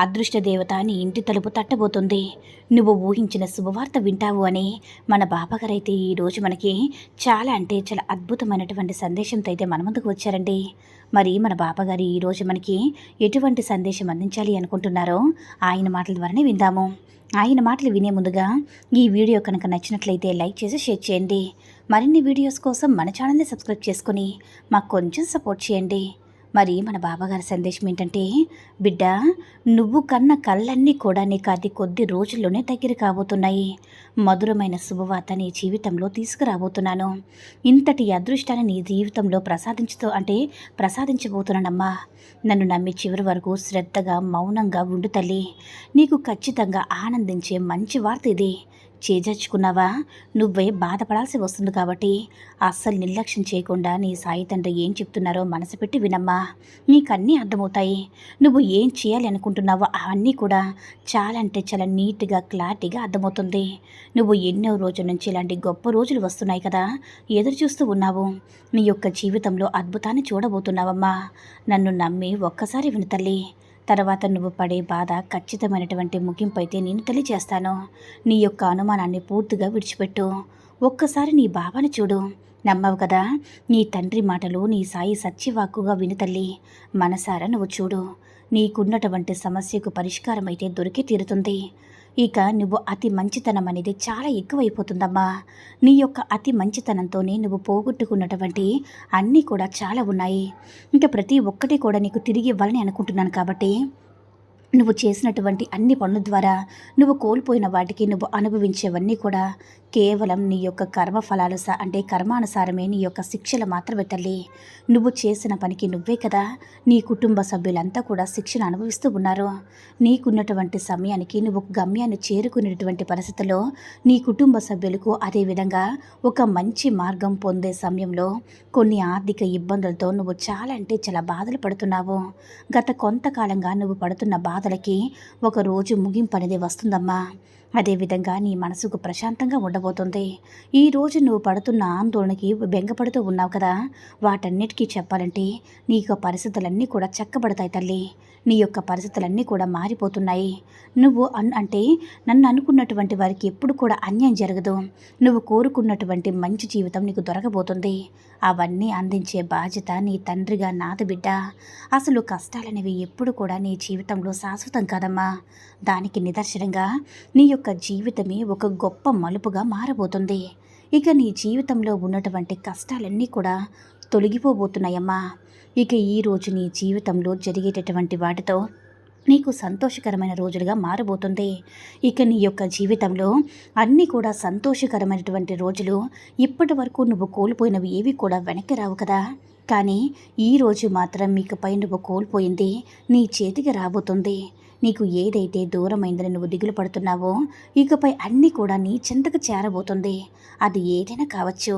అదృష్ట దేవత నీ ఇంటి తలుపు తట్టబోతుంది. నువ్వు ఊహించిన శుభవార్త వింటావు అని మన బాబాగారైతే ఈరోజు మనకి చాలా అంటే చాలా అద్భుతమైనటువంటి సందేశంతో అయితే మన ముందుకు వచ్చారండి. మరి మన బాబాగారు ఈరోజు మనకి ఎటువంటి సందేశం అందించాలి అనుకుంటున్నారో ఆయన మాటల ద్వారానే విందాము. ఆయన మాటలు వినే ముందుగా ఈ వీడియో కనుక నచ్చినట్లయితే లైక్ చేసి షేర్ చేయండి. మరిన్ని వీడియోస్ కోసం మన ఛానల్ని సబ్స్క్రైబ్ చేసుకుని మాకు కొంచెం సపోర్ట్ చేయండి. మరి మన బాబాగారి సందేశం ఏంటంటే బిడ్డ నువ్వు కన్న కళ్ళన్నీ కూడా నీకు అది కొద్ది రోజుల్లోనే దగ్గర కాబోతున్నాయి. మధురమైన శుభవార్త నీ జీవితంలో తీసుకురాబోతున్నాను. ఇంతటి అదృష్టాన్ని నీ జీవితంలో ప్రసాదించుతో అంటే ప్రసాదించబోతున్నానమ్మా. నన్ను నమ్మి చివరి వరకు శ్రద్ధగా మౌనంగా ఉండు తల్లి. నీకు ఖచ్చితంగా ఆనందించే మంచి వార్త ఇది. చేజర్చుకున్నావా? నువ్వే బాధపడాల్సి వస్తుంది కాబట్టి అస్సలు నిర్లక్ష్యం చేయకుండా నీ సాయి తండ్రి ఏం చెప్తున్నారో మనసు పెట్టి వినమ్మా. నీకన్నీ అర్థమవుతాయి. నువ్వు ఏం చేయాలి అనుకుంటున్నావో అవన్నీ కూడా చాలా అంటే చాలా నీట్గా క్లారిటీగా అర్థమవుతుంది. నువ్వు ఎన్నో రోజుల నుంచి ఇలాంటి గొప్ప రోజులు వస్తున్నాయి కదా ఎదురు చూస్తూ ఉన్నావు. నీ యొక్క జీవితంలో అద్భుతాన్ని చూడబోతున్నావమ్మా. నన్ను నమ్మి ఒక్కసారి విను తల్లి. తర్వాత నువ్వు పడే బాధ ఖచ్చితమైనటువంటి ముగింపు అయితే నేను తెలియజేస్తాను. నీ యొక్క అనుమానాన్ని పూర్తిగా విడిచిపెట్టు. ఒక్కసారి నీ బాబాను చూడు. నమ్మవు కదా? నీ తండ్రి మాటలు నీ సాయి సత్యవాక్కుగా విను తల్లి. మనసారా నువ్వు చూడు. నీకున్నటువంటి సమస్యకు పరిష్కారం అయితే దొరికి తీరుతుంది ఇక నువ్వు అతి మంచితనం అనేది చాలా ఎక్కువైపోతుందమ్మా. నీ యొక్క అతి మంచితనంతోనే నువ్వు పోగొట్టుకున్నటువంటి అన్నీ కూడా చాలా ఉన్నాయి. ఇంకా ప్రతి ఒక్కటి కూడా నీకు తిరిగి ఇవ్వాలని అనుకుంటున్నాను కాబట్టి నువ్వు చేసినటువంటి అన్ని పనుల ద్వారా నువ్వు కోల్పోయిన వాటికి నువ్వు అనుభవించేవన్నీ కూడా కేవలం నీ యొక్క కర్మ ఫలాలు స అంటే కర్మానుసారమే నీ యొక్క శిక్షలు మాత్రమే తల్లి. నువ్వు చేసిన పనికి నువ్వే కదా నీ కుటుంబ సభ్యులంతా కూడా శిక్షను అనుభవిస్తూ ఉన్నారు. నీకున్నటువంటి సమయానికి నువ్వు గమ్యాన్ని చేరుకునేటువంటి పరిస్థితిలో నీ కుటుంబ సభ్యులకు అదేవిధంగా ఒక మంచి మార్గం పొందే సమయంలో కొన్ని ఆర్థిక ఇబ్బందులతో నువ్వు చాలా అంటే చాలా బాధలు పడుతున్నావు. గత కొంతకాలంగా నువ్వు పడుతున్న బాధ ఒక రోజు ముగింపు అనేది వస్తుందమ్మా. అదేవిధంగా నీ మనసుకు ప్రశాంతంగా ఉండబోతుంది. ఈ రోజు నువ్వు పడుతున్న ఆందోళనకి బెంగపడుతూ ఉన్నావు కదా. వాటన్నిటికీ చెప్పాలంటే నీ యొక్క పరిస్థితులన్నీ కూడా చక్కబడతాయి తల్లి. నీ యొక్క పరిస్థితులన్నీ కూడా మారిపోతున్నాయి. నువ్వు అన్ అంటే నన్ను అనుకున్నటువంటి వారికి ఎప్పుడు కూడా అన్యాయం జరగదు. నువ్వు కోరుకున్నటువంటి మంచి జీవితం నీకు దొరకబోతుంది. అవన్నీ అందించే బాధ్యత నీ తండ్రిగా నాది బిడ్డ. అసలు కష్టాలనేవి ఎప్పుడు కూడా నీ జీవితంలో శాశ్వతం కాదమ్మా. దానికి నిదర్శనంగా నీ యొక్క జీవితమే ఒక గొప్ప మలుపుగా మారబోతుంది. ఇక నీ జీవితంలో ఉన్నటువంటి కష్టాలన్నీ కూడా తొలగిపోబోతున్నాయమ్మా. ఇక ఈ రోజు నీ జీవితంలో జరిగేటటువంటి వాటితో నీకు సంతోషకరమైన రోజులుగా మారబోతుంది. ఇక నీ యొక్క జీవితంలో అన్నీ కూడా సంతోషకరమైనటువంటి రోజులు ఇప్పటి వరకు నువ్వు కోల్పోయినవి ఏవి కూడా వెనక్కి రావు కదా. కానీ ఈ రోజు మాత్రం మీకుపై నువ్వు కోల్పోయింది నీ చేతికి రాబోతుంది. నీకు ఏదైతే దూరమైందని నువ్వు దిగులు పడుతున్నావో ఇకపై అన్నీ కూడా నీ చెంతకు చేరబోతుంది. అది ఏదైనా కావచ్చు.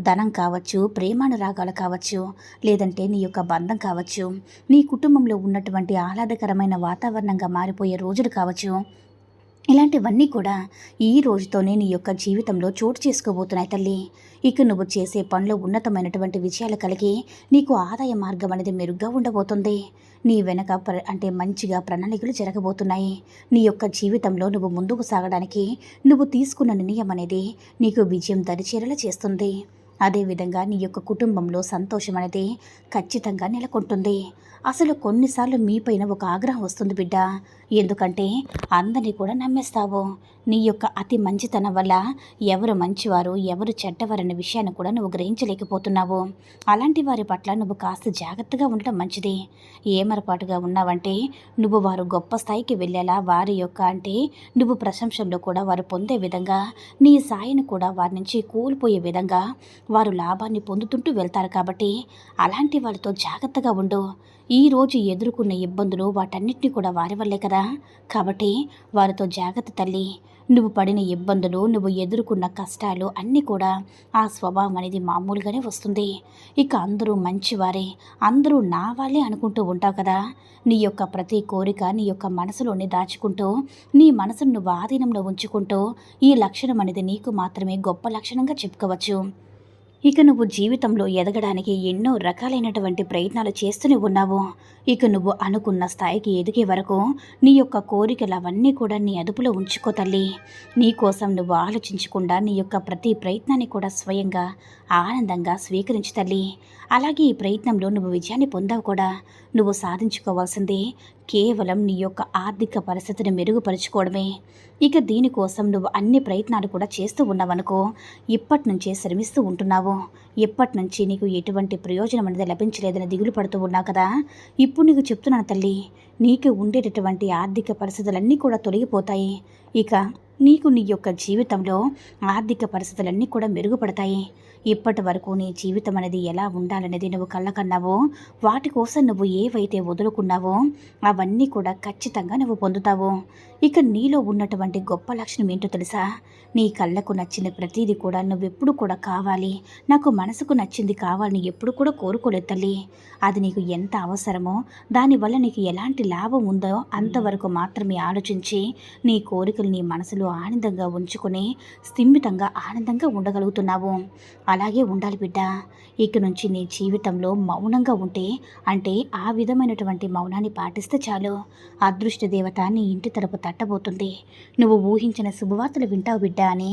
ధనం కావచ్చు ప్రేమానురాగాలు కావచ్చు లేదంటే నీ యొక్క బంధం కావచ్చు. నీ కుటుంబంలో ఉన్నటువంటి ఆహ్లాదకరమైన వాతావరణంగా మారిపోయే రోజులు కావచ్చు. ఇలాంటివన్నీ కూడా ఈ రోజుతోనే నీ యొక్క జీవితంలో చోటు చేసుకోబోతున్నాయి తల్లి. ఇక నువ్వు చేసే పనిలో ఉన్నతమైనటువంటి విజయాలు కలిగి నీకు ఆదాయ మార్గం అనేది మెరుగ్గా ఉండబోతుంది. నీ వెనక ప్ర అంటే మంచిగా ప్రణాళికలు జరగబోతున్నాయి. నీ యొక్క జీవితంలో నువ్వు ముందుకు సాగడానికి నువ్వు తీసుకున్న నిర్ణయం అనేది నీకు విజయం దరిచేరేలా చేస్తుంది. అదేవిధంగా నీ యొక్క కుటుంబంలో సంతోషం అనేది ఖచ్చితంగా నెలకొంటుంది. అసలు కొన్నిసార్లు మీపైన ఒక ఆగ్రహం వస్తుంది బిడ్డ. ఎందుకంటే అందరినీ కూడా నమ్మేస్తావు. నీ యొక్క అతి మంచితనం వల్ల ఎవరు మంచివారు ఎవరు చెడ్డవారనే విషయాన్ని కూడా నువ్వు గ్రహించలేకపోతున్నావు. అలాంటి వారి పట్ల నువ్వు కాస్త జాగ్రత్తగా ఉండటం మంచిది. ఏమరపాటుగా ఉన్నావంటే నువ్వు వారు గొప్ప స్థాయికి వెళ్ళేలా వారి యొక్క అంటే నువ్వు ప్రశంసల్లో కూడా వారు పొందే విధంగా నీ సాయిని కూడా వారి నుంచి కూలిపోయే విధంగా వారు లాభాన్ని పొందుతుంటూ వెళ్తారు కాబట్టి అలాంటి వాళ్ళతో జాగ్రత్తగా ఉండు. ఈ రోజు ఎదుర్కొన్న ఇబ్బందులు వాటన్నిటిని కూడా వారి వల్లే కదా. కాబట్టి వారితో జాగ్రత్త తల్లి. నువ్వు పడిన ఇబ్బందులు నువ్వు ఎదుర్కొన్న కష్టాలు అన్నీ కూడా ఆ స్వభావం అనేది మామూలుగానే వస్తుంది. ఇక అందరూ మంచివారే. అందరూ నా వాళ్ళే అనుకుంటూ ఉంటావు కదా. నీ యొక్క ప్రతి కోరిక నీ యొక్క మనసులోనే దాచుకుంటూ నీ మనసును నువ్వు ఆధీనంలో ఉంచుకుంటూ ఈ లక్షణం అనేది నీకు మాత్రమే గొప్ప లక్షణంగా చెప్పుకోవచ్చు. ఇక నువ్వు జీవితంలో ఎదగడానికి ఎన్నో రకాలైనటువంటి ప్రయత్నాలు చేస్తూనే ఉన్నావు. ఇక నువ్వు అనుకున్న స్థాయికి ఎదిగే వరకు నీ యొక్క కోరికలు అవన్నీ కూడా నీ అదుపులో ఉంచుకో తల్లి. నీ కోసం నువ్వు ఆలోచించకుండా నీ యొక్క ప్రతి ప్రయత్నాన్ని కూడా స్వయంగా ఆనందంగా స్వీకరించు తల్లి. అలాగే ఈ ప్రయత్నంలో నువ్వు విజయాన్ని పొందావు కూడా. నువ్వు సాధించుకోవాల్సింది కేవలం నీ యొక్క ఆర్థిక పరిస్థితిని మెరుగుపరుచుకోవడమే. ఇక దీనికోసం నువ్వు అన్ని ప్రయత్నాలు కూడా చేస్తూ ఉన్నావనుకో ఇప్పటి నుంచే శ్రమిస్తూ ఉంటున్నావు. ఇప్పటి నుంచి నీకు ఎటువంటి ప్రయోజనం అనేది లభించలేదని దిగులు పడుతూ ఉన్నావు కదా. ఇప్పుడు నీకు చెప్తున్నాను తల్లి నీకు ఉండేటటువంటి ఆర్థిక పరిస్థితులన్నీ కూడా తొలగిపోతాయి. ఇక నీకు నీ యొక్క జీవితంలో ఆర్థిక పరిస్థితులన్నీ కూడా మెరుగుపడతాయి. ఇప్పటి వరకు నీ జీవితం అనేది ఎలా ఉండాలనేది నువ్వు కళ్ళకన్నావో వాటి కోసం నువ్వు ఏవైతే వదులుకున్నావో అవన్నీ కూడా ఖచ్చితంగా నువ్వు పొందుతావు. ఇక నీలో ఉన్నటువంటి గొప్ప లక్షణం ఏంటో తెలుసా? నీ కళ్ళకు నచ్చిన ప్రతిదీ కూడా నువ్వెప్పుడు కూడా కావాలి. నాకు మనసుకు నచ్చింది కావాలని ఎప్పుడు కూడా కోరుకోలేదు తల్లి. అది నీకు ఎంత అవసరమో దానివల్ల నీకు ఎలాంటి లాభం ఉందో అంతవరకు మాత్రమే ఆలోచించి నీ కోరికలు నీ మనసులో ఆనందంగా ఉంచుకొని స్థిమితంగా ఆనందంగా ఉండగలుగుతున్నావు. అలాగే ఉండాలి బిడ్డ. ఇక నుంచి నీ జీవితంలో మౌనంగా ఉంటే అంటే ఆ విధమైనటువంటి మౌనాన్ని పాటిస్తే చాలు. అదృష్ట దేవత నీ ఇంటి తరపు తట్టబోతుంది. నువ్వు ఊహించిన శుభవార్తలు వింటావు బిడ్డ అని